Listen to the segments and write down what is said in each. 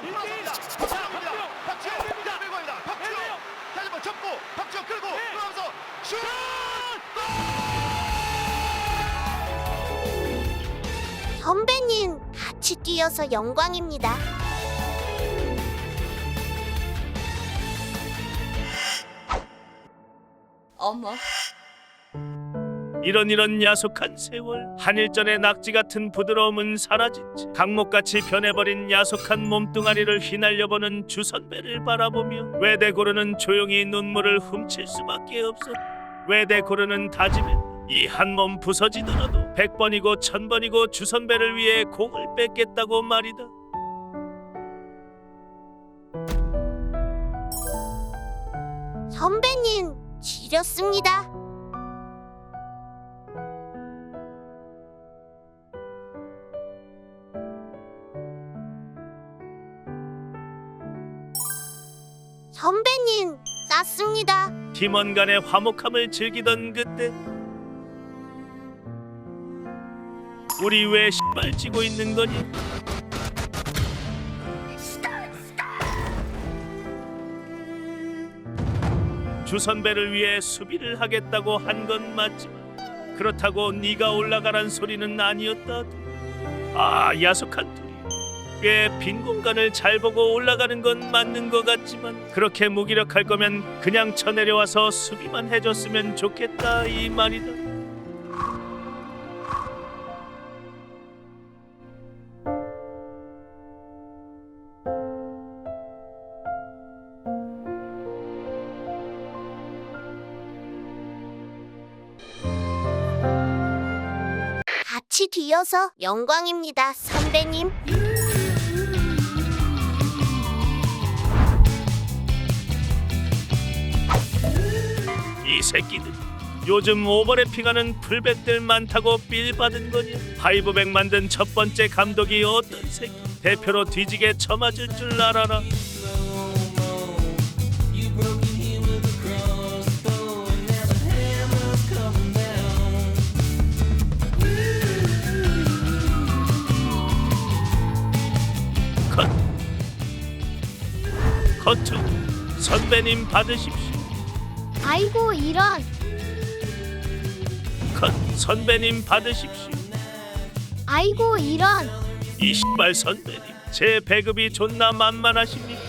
돌아섭니다. 박주영입니다. 박주영 끌고 갑니다. 박주영 다시 한번 접고 박주영 끌고 들어가면서 슛! 선배님, 같이 뛰어서 영광입니다. 어머, 이런 이런 야속한 세월 한일전의 낙지 같은 부드러움은 사라진 채 강목같이 변해버린 야속한 몸뚱아리를 휘날려보는 주선배를 바라보며 외대고르는 조용히 눈물을 훔칠 수밖에 없었 외대고르는 다짐에 이한 몸 부서지더라도 백 번이고 천 번이고 주선배를 위해 공을 뺏겠다고 말이다 선배님, 지렸습니다. 선배님, 쌌습니다. 팀원 간의 화목함을 즐기던 그때 우리 왜 신발 찌고 있는 거니? 주 선배를 위해 수비를 하겠다고 한 건 맞지만 그렇다고 네가 올라가란 소리는 아니었다. 아 야속한 둘이 꽤 빈 공간을 잘 보고 올라가는 건 맞는 것 같지만 그렇게 무기력할 거면 그냥 쳐내려와서 수비만 해줬으면 좋겠다 이 말이다. 같이 뛰어서 영광입니다, 선배님. 이 새끼들 요즘 오버래핑하는 풀백들 많다고 빌 받은 거냐? 파이브백 만든 첫 번째 감독이 어떤 새끼? 대표로 뒤지게 쳐맞을 줄 알아라. 컷. 커트. 선배님 받으십시오. 아이고, 이런. 컷. 선배님 받으십시오. 아이고, 이런. 이 신발 선배님 제 배급이 존나 만만하십니까?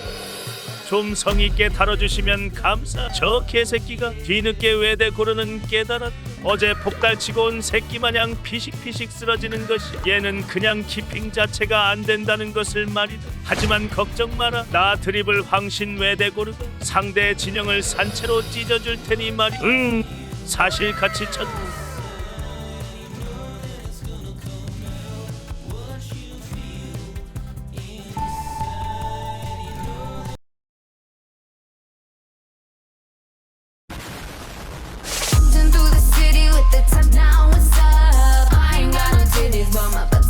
좀 성의 있게 다뤄주시면 감사 저 개새끼가 뒤늦게 외대 고르는 깨달았다 어제 폭달치고 온 새끼 마냥 피식피식 쓰러지는 것이 얘는 그냥 키핑 자체가 안 된다는 것을 말이다. 하지만 걱정 마라. 나 드리블 황신 외대 고르가 상대 진영을 산채로 찢어줄 테니 말이 응. 사실 같이 쳤다 finish, but my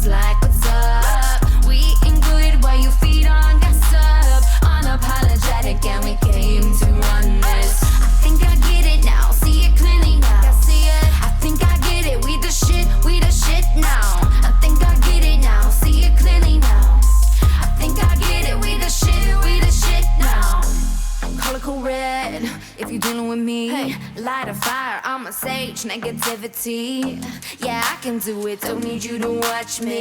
with me. Light a fire, I'm a sage, negativity. Yeah, I can do it, don't need you to watch me.